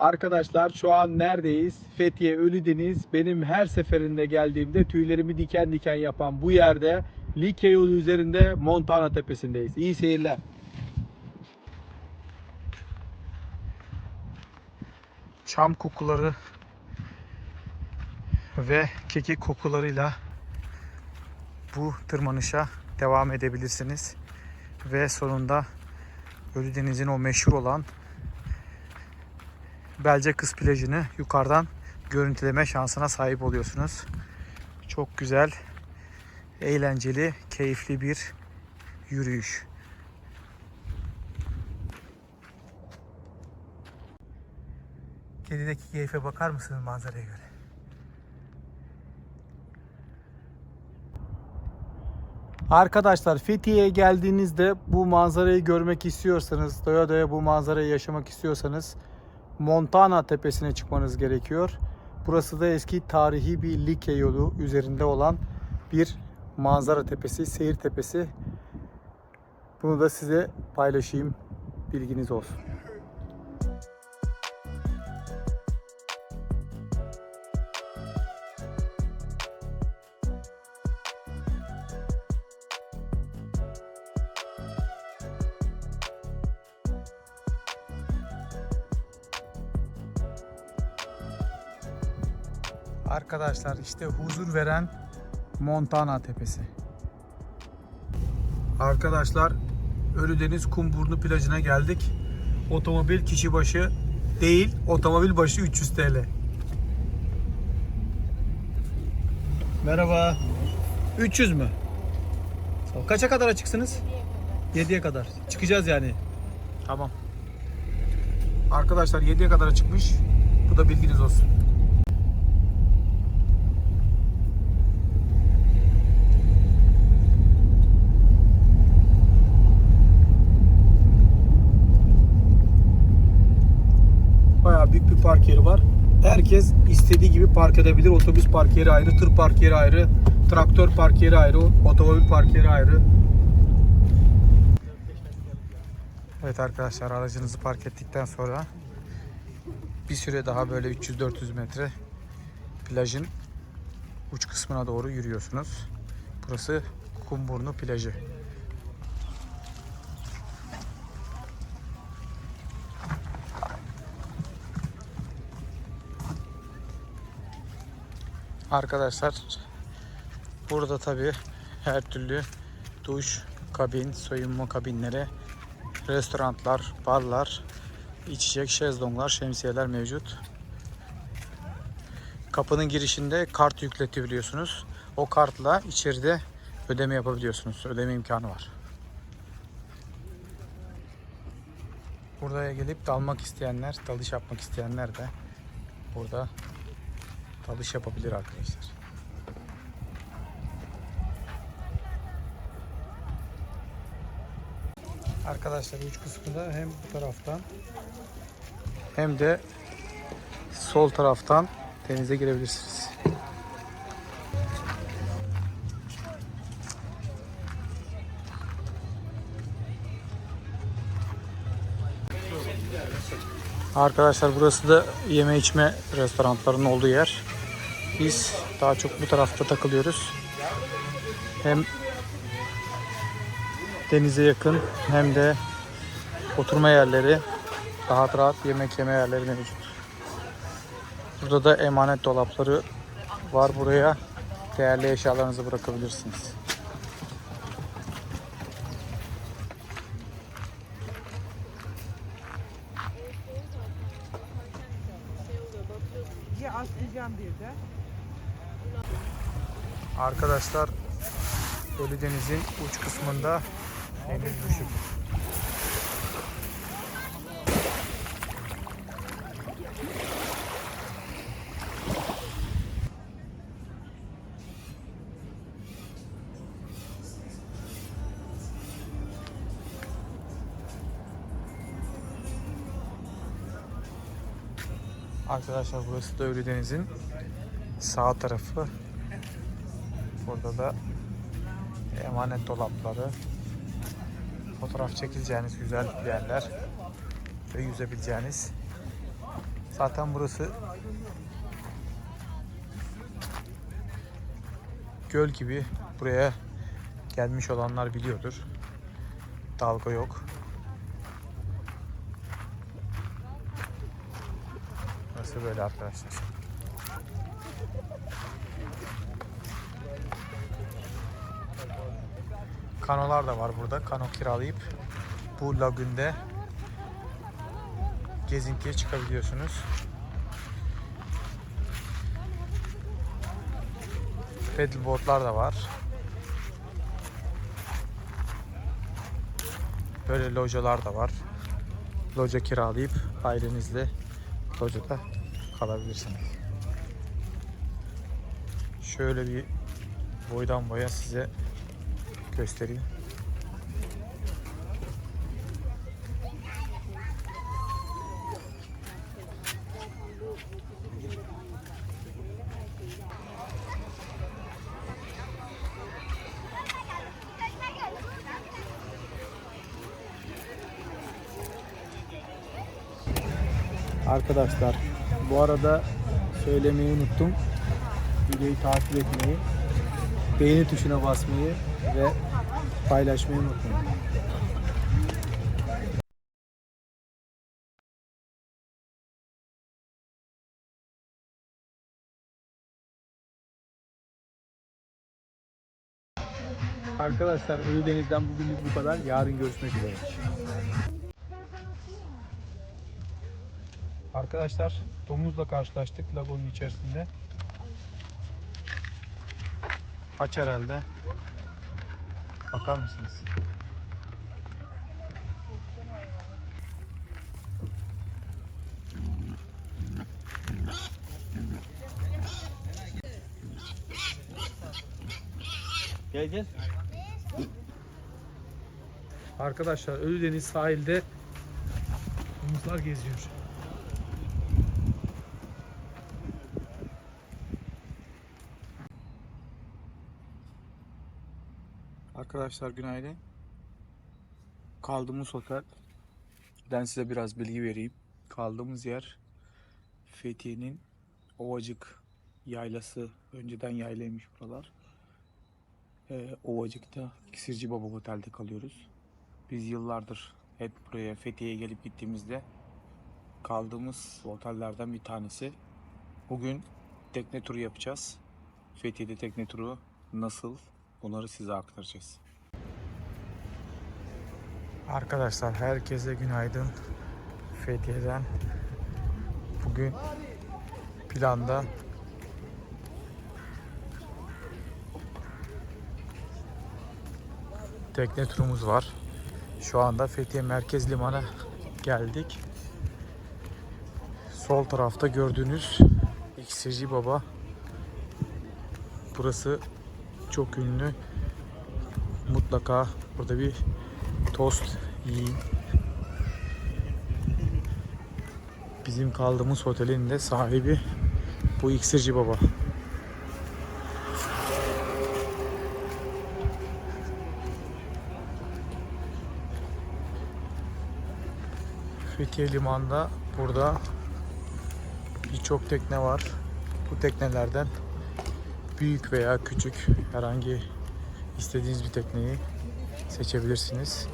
Arkadaşlar şu an neredeyiz? Fethiye Ölüdeniz. Benim her seferinde geldiğimde tüylerimi diken diken yapan bu yerde Likya yolu üzerinde Montana tepesindeyiz. İyi seyirler. Çam kokuları ve kekik kokularıyla bu tırmanışa devam edebilirsiniz. Ve sonunda Ölüdeniz'in o meşhur olan Belce Kız plajını yukarıdan görüntüleme şansına sahip oluyorsunuz. Çok güzel, eğlenceli, keyifli bir yürüyüş. Gerideki keyfe bakar mısınız manzaraya göre? Arkadaşlar Fethiye'ye geldiğinizde bu manzarayı görmek istiyorsanız, doya doya bu manzarayı yaşamak istiyorsanız Montana tepesine çıkmanız gerekiyor. Burası da eski tarihi bir Likya yolu üzerinde olan bir manzara tepesi, seyir tepesi. Bunu da size paylaşayım. Bilginiz olsun. Arkadaşlar işte huzur veren Montana Tepesi. Arkadaşlar Ölüdeniz Kumburnu plajına geldik. Otomobil kişi başı değil, otomobil başı 300 TL. Merhaba. 300 mü? Kaça kadar açıksınız? 7'ye kadar. Çıkacağız yani. Tamam. Arkadaşlar 7'ye kadar çıkmış. Bu da bilginiz olsun. Bayağı büyük bir park yeri var. Herkes istediği gibi park edebilir. Otobüs park yeri ayrı, tır park yeri ayrı, traktör park yeri ayrı, otomobil park yeri ayrı. Evet arkadaşlar aracınızı park ettikten sonra bir süre daha böyle 300-400 metre plajın uç kısmına doğru yürüyorsunuz. Burası Kumburnu plajı. Arkadaşlar burada tabi her türlü duş, kabin, soyunma kabinleri, restoranlar, barlar, içecek şezlonglar, şemsiyeler mevcut. Kapının girişinde kart yükletebiliyorsunuz. O kartla içeride ödeme yapabiliyorsunuz. Ödeme imkanı var. Buraya gelip dalmak isteyenler, dalış yapmak isteyenler de burada dalış yapabilir arkadaşlar. Arkadaşlar uç kısmında hem bu taraftan hem de sol taraftan denize girebilirsiniz. Arkadaşlar burası da yeme içme restoranlarının olduğu yer. Biz daha çok bu tarafta takılıyoruz. Hem denize yakın hem de oturma yerleri, rahat rahat yemek yeme yerleri mevcut. Burada da emanet dolapları var. Buraya değerli eşyalarınızı bırakabilirsiniz. diye atlayacağım bir de. Arkadaşlar Ölüdeniz'in uç kısmında henüz düşük. Arkadaşlar burası da Ölüdeniz'in sağ tarafı. Burada da emanet dolapları, fotoğraf çekileceğiniz güzel yerler ve yüzebileceğiniz Zaten burası göl gibi. Buraya gelmiş olanlar biliyordur. Dalga yok. Burası böyle arkadaşlar. Kanolar da var burada. Kano kiralayıp bu lagünde gezintiye çıkabiliyorsunuz. Paddleboardlar da var. Böyle localar da var. Loca kiralayıp ailenizle locada kalabilirsiniz. Şöyle bir boydan boya size göstereyim. Arkadaşlar bu arada söylemeyi unuttum. Videoyu takip etmeyi, beğeni tuşuna basmayı ve paylaşmayı unutmayın. Arkadaşlar Ölüdeniz'den bugünlük bu kadar. Yarın görüşmek üzere. Arkadaşlar domuzla karşılaştık lagonun içerisinde. Aç herhalde. Bakar mısınız? Gel gel. Arkadaşlar Ölüdeniz sahilde domuzlar geziyor. Arkadaşlar günaydın. Kaldığımız otelden size biraz bilgi vereyim. Kaldığımız yer Fethiye'nin Ovacık yaylası. Önceden yaylaymış buralar. Ee, Ovacık'ta İksirci Baba Otel'de kalıyoruz. Biz yıllardır hep buraya Fethiye'ye gelip gittiğimizde kaldığımız otellerden bir tanesi. Bugün tekne turu yapacağız. Fethiye'de tekne turu nasıl bunları size aktaracağız. Arkadaşlar herkese günaydın. Fethiye'den bugün planda tekne turumuz var. Şu anda Fethiye Merkez Liman'a geldik. Sol tarafta gördüğünüz İksirci Baba. Burası çok ünlü. Mutlaka burada bir tost yiyin. Bizim kaldığımız otelin de sahibi bu İksirci Baba. Fethiye Liman'da burada birçok tekne var. Bu teknelerden büyük veya küçük herhangi istediğiniz bir tekneyi seçebilirsiniz.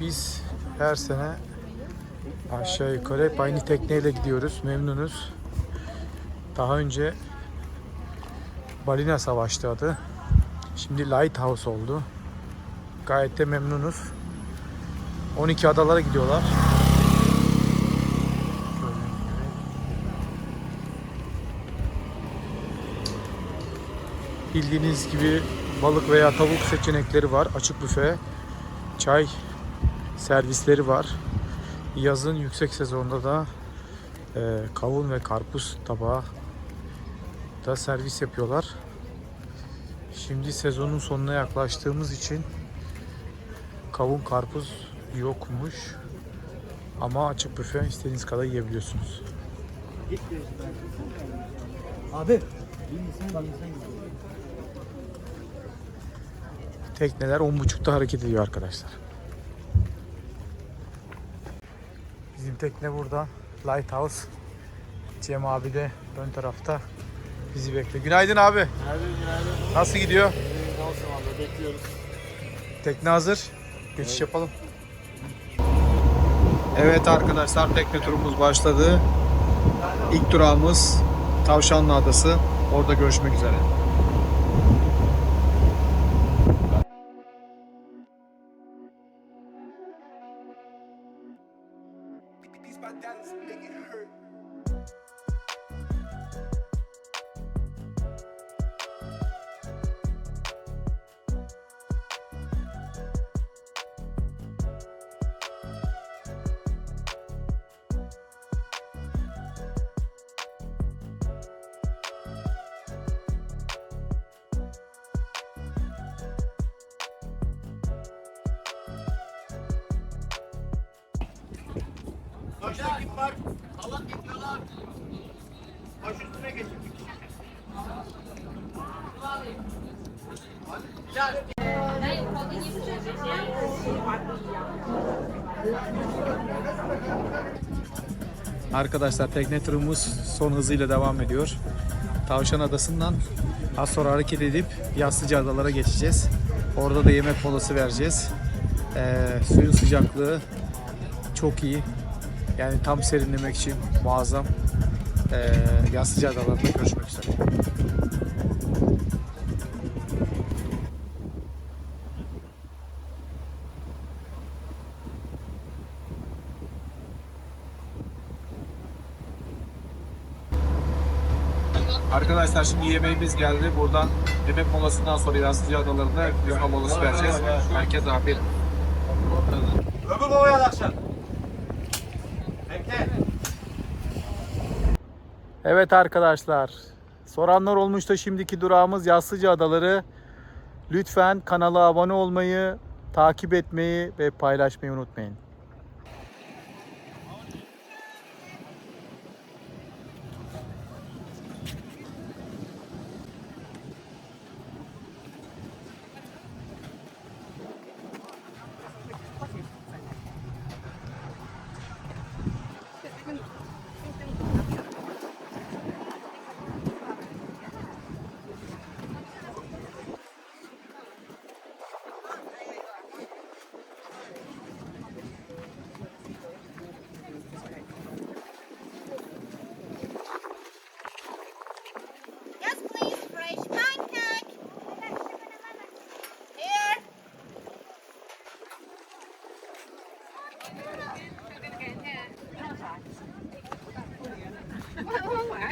Biz her sene aşağı yukarı hep aynı tekneyle gidiyoruz. Memnunuz. Daha önce Balina Savaş'tı adı. Şimdi Lighthouse oldu. Gayet de memnunuz. 12 adalara gidiyorlar. Bildiğiniz gibi balık veya tavuk seçenekleri var. Açık büfe, çay servisleri var. Yazın yüksek sezonda da e, kavun ve karpuz tabağı da servis yapıyorlar. Şimdi sezonun sonuna yaklaştığımız için kavun karpuz yokmuş. Ama açık büfe istediğiniz kadar yiyebiliyorsunuz. Abi. İyi Tekneler 10.30'da hareket ediyor arkadaşlar. Bizim tekne burada. Lighthouse. Cem abi de ön tarafta bizi bekliyor. Günaydın abi. Nerede günaydın? Nasıl gidiyor? Olsun valla bekliyoruz. Tekne hazır. Geçiş yapalım. Evet arkadaşlar tekne turumuz başladı. İlk durağımız Tavşanlı Adası. Orada görüşmek üzere. Arkadaşlar tekne turumuz son hızıyla devam ediyor. Tavşan Adası'ndan az sonra hareket edip Yaslıca Adalara geçeceğiz. Orada da yemek molası vereceğiz. Ee, suyun sıcaklığı çok iyi. Yani tam serinlemek için muazzam. Ee, Yaslıca Adaları'nda görüşmek üzere. Arkadaşlar şimdi yemeğimiz geldi. Buradan yemek molasından sonra Yaslıca Adaları'nda yürüme molası vereceğiz. Herkes afiyet. Öbür babaya akşam. Evet arkadaşlar. Soranlar olmuş da şimdiki durağımız Yaslıca Adaları. Lütfen kanala abone olmayı, takip etmeyi ve paylaşmayı unutmayın.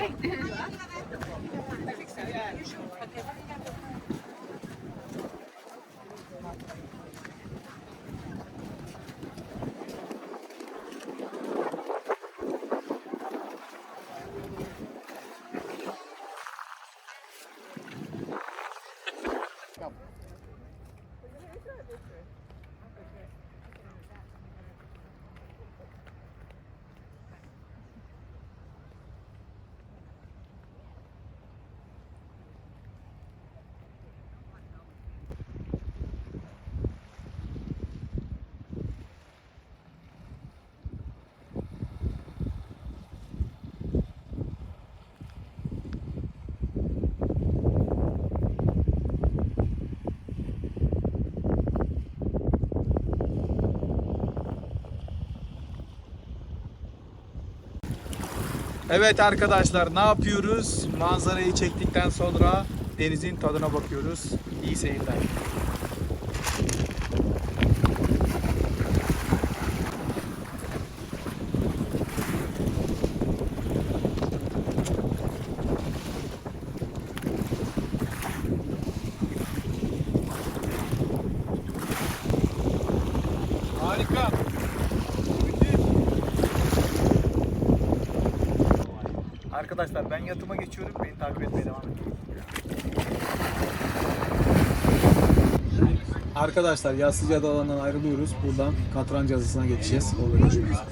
right. Evet arkadaşlar ne yapıyoruz? Manzarayı çektikten sonra denizin tadına bakıyoruz. İyi seyirler. Harika. Arkadaşlar ben yatıma geçiyorum. Beni takip etmeye devam edin. Arkadaşlar Yaslıca Adaları'ndan ayrılıyoruz. Buradan Katrancı Adası'na geçeceğiz. Orada görüşmek üzere.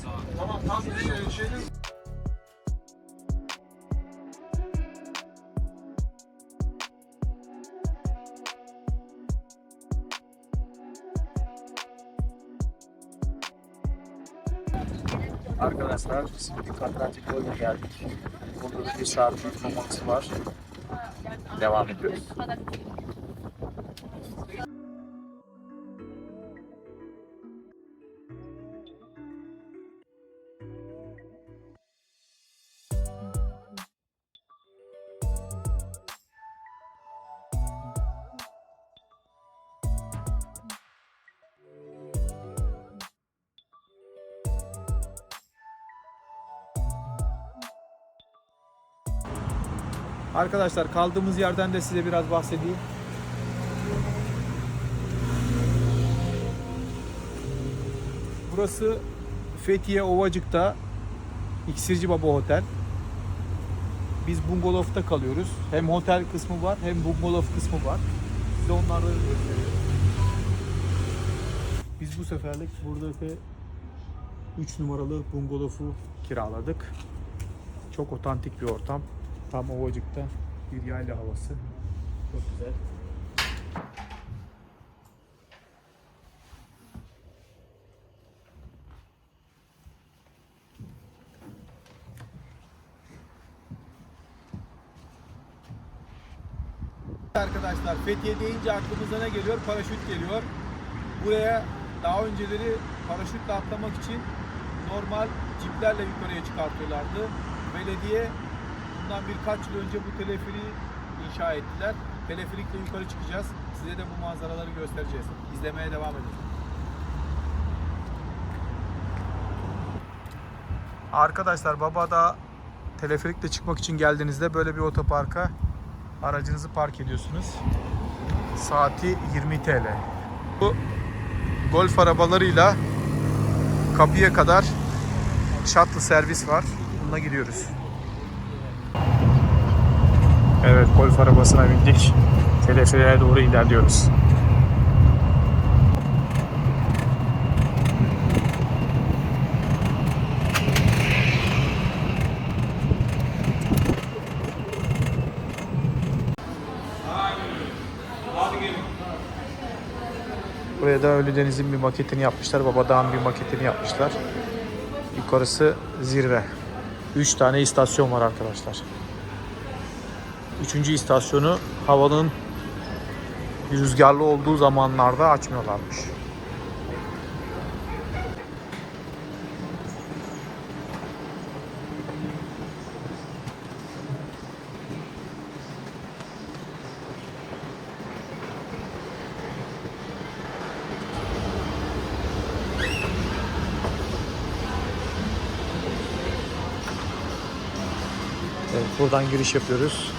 Arkadaşlar şimdi Katlantik Koy'a geldik. Burada da bir saat uyumaması var. Devam ediyoruz. Arkadaşlar kaldığımız yerden de size biraz bahsedeyim. Burası Fethiye Ovacık'ta İksirci Baba Otel. Biz bungalovda kalıyoruz. Hem otel kısmı var hem bungalov kısmı var. Size onlardan gösteriyorum. Biz bu seferlik buradaki 3 numaralı bungalovu kiraladık. Çok otantik bir ortam. Tam Ovacık'ta bir yayla havası. Çok güzel. Arkadaşlar Fethiye deyince aklımıza ne geliyor? Paraşüt geliyor. Buraya daha önceleri paraşütle atlamak için normal ciplerle yukarıya çıkartıyorlardı. Belediye bundan birkaç yıl önce bu teleferiği inşa ettiler. Teleferikle yukarı çıkacağız. Size de bu manzaraları göstereceğiz. İzlemeye devam edin. Arkadaşlar Baba'da teleferikle çıkmak için geldiğinizde böyle bir otoparka aracınızı park ediyorsunuz. Saati 20 TL. Bu golf arabalarıyla kapıya kadar shuttle servis var. Bununla gidiyoruz. Evet golf arabasına bindik. Teleferiğe doğru ilerliyoruz. Buraya da Ölüdeniz'in bir maketini yapmışlar. Babadağ'ın bir maketini yapmışlar. Yukarısı zirve. 3 tane istasyon var arkadaşlar. Üçüncü istasyonu havanın rüzgarlı olduğu zamanlarda açmıyorlarmış. Evet, buradan giriş yapıyoruz.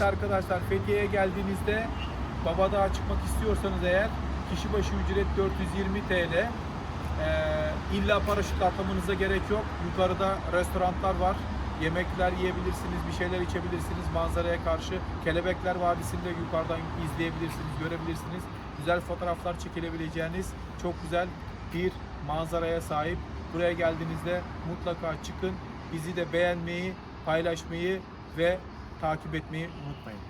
Arkadaşlar Fethiye'ye geldiğinizde Babadağ'a çıkmak istiyorsanız eğer kişi başı ücret 420 TL. Ee, illa paraşüt atlamanıza gerek yok. Yukarıda restoranlar var. Yemekler yiyebilirsiniz, bir şeyler içebilirsiniz manzaraya karşı. Kelebekler Vadisi'nde yukarıdan izleyebilirsiniz, görebilirsiniz. Güzel fotoğraflar çekilebileceğiniz çok güzel bir manzaraya sahip. Buraya geldiğinizde mutlaka çıkın. Bizi de beğenmeyi, paylaşmayı ve takip etmeyi unutmayın.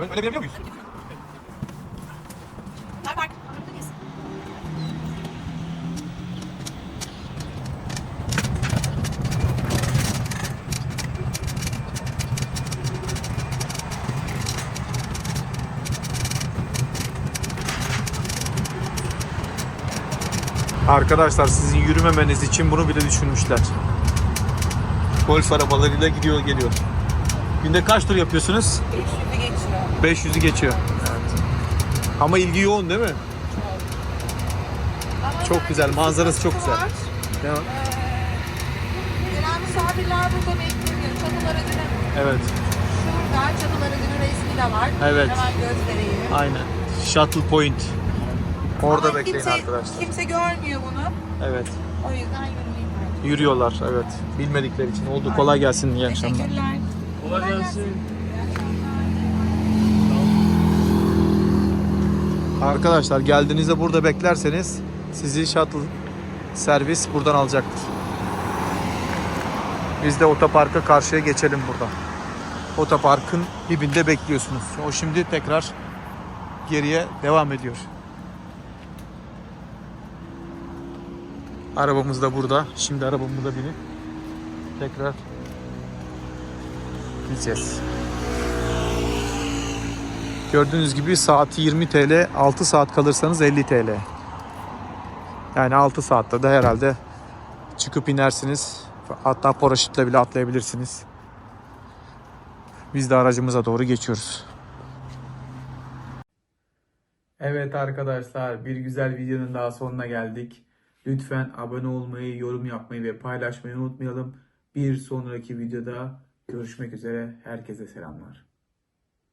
Öyle bilebiliyor muyuz? Arkadaşlar sizin yürümemeniz için bunu bile düşünmüşler. Golf arabalarıyla gidiyor geliyor. Günde kaç tur yapıyorsunuz? 300'ü geçiyor. 500'ü geçiyor. Ama ilgi yoğun değil mi? Ama Çok güzel, manzarası çok güzel. var. Ya. Ee, Gelen misafirler burada Evet. şurada. Çatılar Ödülü resmi de var. Evet. Hemen göstereyim. Aynen. Shuttle Point. Orada Ama bekleyin kimse, arkadaşlar. Kimse görmüyor bunu. Evet. O yüzden yürüyeyim ben. Yürüyorlar evet. Bilmedikleri için oldu. Kolay gelsin. iyi akşamlar. Teşekkürler. Kolay gelsin. Arkadaşlar geldiğinizde burada beklerseniz sizi shuttle servis buradan alacaktır. Biz de otoparka karşıya geçelim burada. Otoparkın dibinde bekliyorsunuz. O şimdi tekrar geriye devam ediyor. Arabamız da burada. Şimdi arabamıza binip tekrar gideceğiz. Gördüğünüz gibi saati 20 TL, 6 saat kalırsanız 50 TL. Yani 6 saatte de herhalde çıkıp inersiniz. Hatta paraşütle bile atlayabilirsiniz. Biz de aracımıza doğru geçiyoruz. Evet arkadaşlar bir güzel videonun daha sonuna geldik. Lütfen abone olmayı, yorum yapmayı ve paylaşmayı unutmayalım. Bir sonraki videoda görüşmek üzere. Herkese selamlar.